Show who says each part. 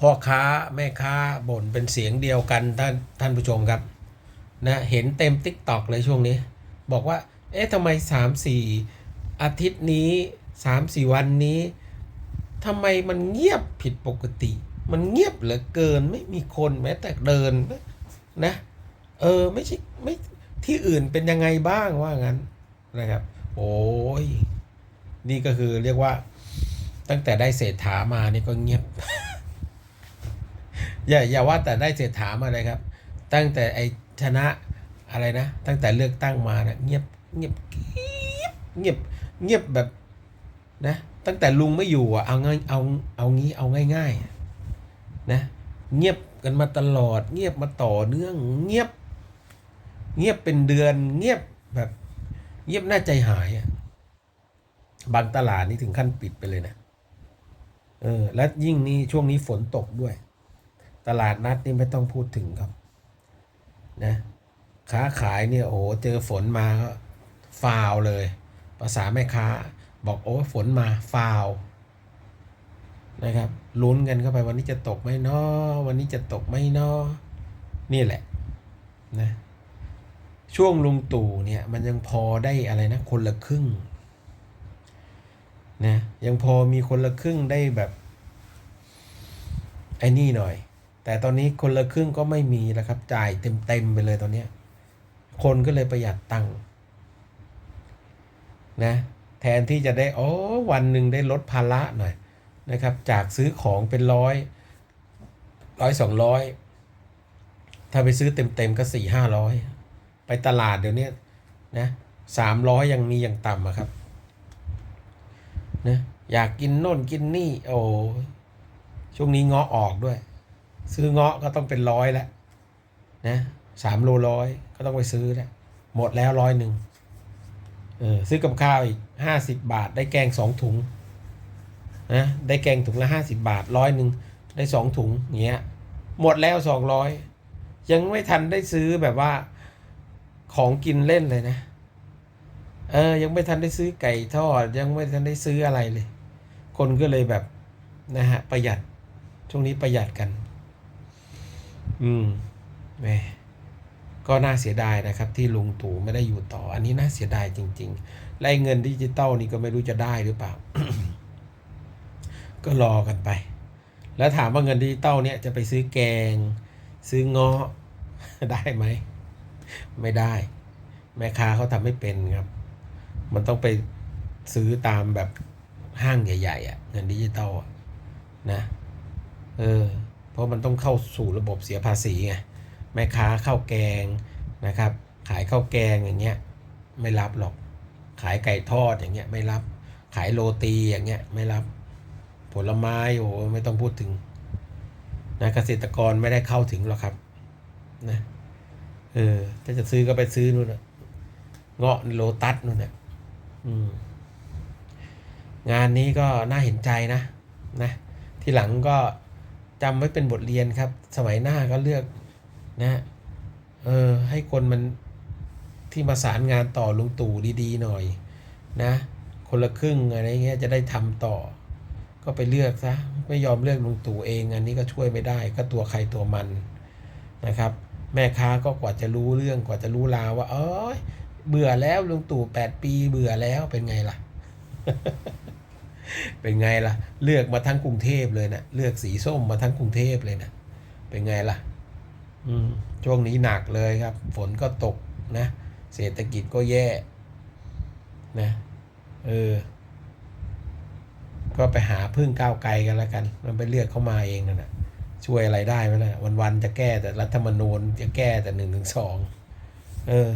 Speaker 1: พ่อค้าแม่ค้าบ่นเป็นเสียงเดียวกันท่านท่านผู้ชมครับนะเห็นเต็มติ๊กตอกเลยช่วงนี้ บอกว่า เอ๊ะทำไมสามสี่อาทิตย์นี้สามสี่วันนี้ทำไมมันเงียบผิดปกติ มันเงียบเหลือเกินไม่มีคนแม้แต่เดินนะเออไม่ใช่ไม่ที่อื่นเป็นยังไงบ้างว่างั้นนะครับ โอ้ยนี่ก็คือเรียกว่าตั้งแต่ได้เศรษฐามานี่ก็เงียบ อย่าอย่าว่าแต่ได้เศรษฐามาเลยครับ ตั้งแต่ไอชนะอะไรนะ ตั้งแต่เลือกตั้งมานะเงียบเงียบเงียบเงียบเงียบแบบนะ ตั้งแต่ลุงไม่อยู่อะเอาง่ายเอาเอางี้เอาง่ายๆนะเงียบกันมาตลอด เงียบมาต่อเนื่อง เงียบ เงียบเป็นเดือน เงียบแบบ เงียบน่าใจหายอะบางตลาดนี่ถึงขั้นปิดไปเลยนะเออและยิ่งนี้ช่วงนี้ฝนตกด้วย ตลาดนัดนี่ไม่ต้องพูดถึงครับนะค้าขายเนี่ยโอ้โหเจอฝนมาก็ฟาวเลย ภาษาแม่ค้า บอกโอ้ฝนมาฟาวนะครับลุ้นกันเข้าไปวันนี้จะตกไหมเนาะวันนี้จะตกไหมเนาะนี่แหละนะช่วงลุงตู่เนี่ยมันยังพอได้อะไรนะคนละครึ่งนะยังพอมีคนละครึ่งได้แบบไอ้นี่หน่อย แต่ตอนนี้คนละครึ่งก็ไม่มีแล้วครับ จ่ายเต็มๆไปเลยตอนนี้ คนก็เลยประหยัดตังค์นะ แทนที่จะได้อ๋อวันหนึ่งได้ลดภาระหน่อยนะครับ จากซื้อของเป็นร้อยร้อยสองร้อยถ้าไปซื้อเต็มๆก็สี่ห้าร้อยไปตลาดเดี๋ยวนี้นะสามร้อยยังมีอย่างต่ำอะครับนะอยากกินโน่นกินนี่ โอ้ช่วงนี้งาะออกด้วย ซื้อเงาะก็ต้องเป็นร้อยแล้วนะสามโลร้อยก็ต้องไปซื้อแล้วหมดแล้วร้อยหนึ่งเออซื้อกับข้าวอีกห้าสิบบาท ได้แกงสองถุงนะได้แกงถุงละห้าสิบาทร้อยหนึ่งได้สองถุงอย่างเงี้ยหมดแล้วสองร้อยยังไม่ทันได้ซื้อแบบว่าของกินเล่นเลยนะเออยังไม่ทันได้ซื้อไก่ทอด ยังไม่ทันได้ซื้ออะไรเลย คนก็เลยแบบนะฮะประหยัดช่วงนี้ประหยัดกัน อืมแหมก็น่าเสียดายนะครับ ที่ลุงตู่ไม่ได้อยู่ต่อ อันนี้น่าเสียดายจริงๆและไอ้เงินดิจิตอลนี่ก็ไม่รู้จะได้หรือเปล่า ก็รอกันไป แล้วถามว่าเงินดิจิตอลเนี่ยจะไปซื้อแกง ซื้อเงาะได้ไหม ไม่ได้ แม่ค้าเขาทำไม่เป็นครับ มันต้องไปซื้อตามแบบห้างใหญ่ ๆอะ่ะ เงินดิจิตอลอะนะ เออ เพราะมันต้องเข้าสู่ระบบเสียภาษีไงแม่ค้าข้าวแกงนะครับ ขายข้าวแกงอย่างเงี้ยไม่รับหรอก ขายไก่ทอดอย่างเงี้ยไม่รับ ขายโรตีอย่างเงี้ยไม่รับ ผลไม้โอ้ไม่ต้องพูดถึงนะเกษตรกรไม่ได้เข้าถึงหรอกครับนะเออถ้าจะซื้อก็ไปซื้อนู่นนะเงาะโลตัสนู่นน่ะอืมงานนี้ก็น่าเห็นใจนะนะ ที่หลังก็ จำไว้เป็นบทเรียนครับ สมัยหน้าก็เลือกนะเออให้คนมันที่มาสารงานต่อลุงตู่ดีๆหน่อยนะ คนละครึ่งอะไรเงี้ยจะได้ทำต่อ ก็ไปเลือกซะไม่ยอมเลือกลุงตู่เอง อันนี้ก็ช่วยไม่ได้ก็ตัวใครตัวมันนะครับ แม่ค้าก็กว่าจะรู้เรื่องกว่าจะรู้ราวว่าเอ้ยเบื่อแล้วลุงตู่แปดปีเบื่อแล้วเป็นไงล่ะ เป็นไงล่ะ เลือกมาทั้งกรุงเทพเลยนะเลือกสีส้มมาทั้งกรุงเทพเลยนะเป็นไงล่ะ อืมช่วงนี้หนักเลยครับ ฝนก็ตกนะ เศรษฐกิจก็แย่นะเออ ก็ไปหาพึ่งก้าวไกลกันแล้วกัน มันไปเลือกเข้ามาเองนั่นแหะช่วยอะไรได้ไหมล่ะ วันๆจะแก้แต่รัฐธรรมนูญจะแก้แต่หนึ่งถึงสองเออ